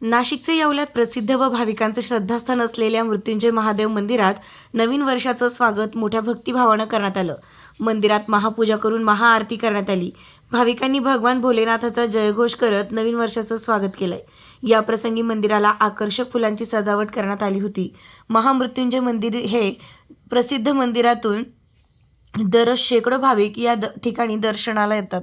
नाशिकचे येवल्यात प्रसिद्ध व भाविकांचे श्रद्धास्थान असलेल्या मृत्युंजय महादेव मंदिरात नवीन वर्षाचं स्वागत मोठ्या भक्तिभावानं करण्यात आलं. मंदिरात महापूजा करून महाआरती करण्यात आली. भाविकांनी भगवान भोलेनाथाचा जयघोष करत नवीन वर्षाचं स्वागत केलंय. या प्रसंगी मंदिराला आकर्षक फुलांची सजावट करण्यात आली होती. महामृत्युंजय मंदिर हे प्रसिद्ध मंदिरातून दररोज शेकडो भाविक या द- ठिकाणी दर्शनाला येतात.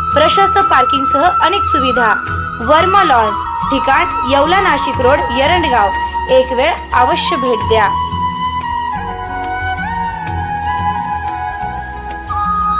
प्रशस्त पार्किंगसह अनेक सुविधा. वर्मा लॉन्स ठिकाण येवला नाशिक रोड यरंडगाव. एक वेळ अवश्य भेट द्या.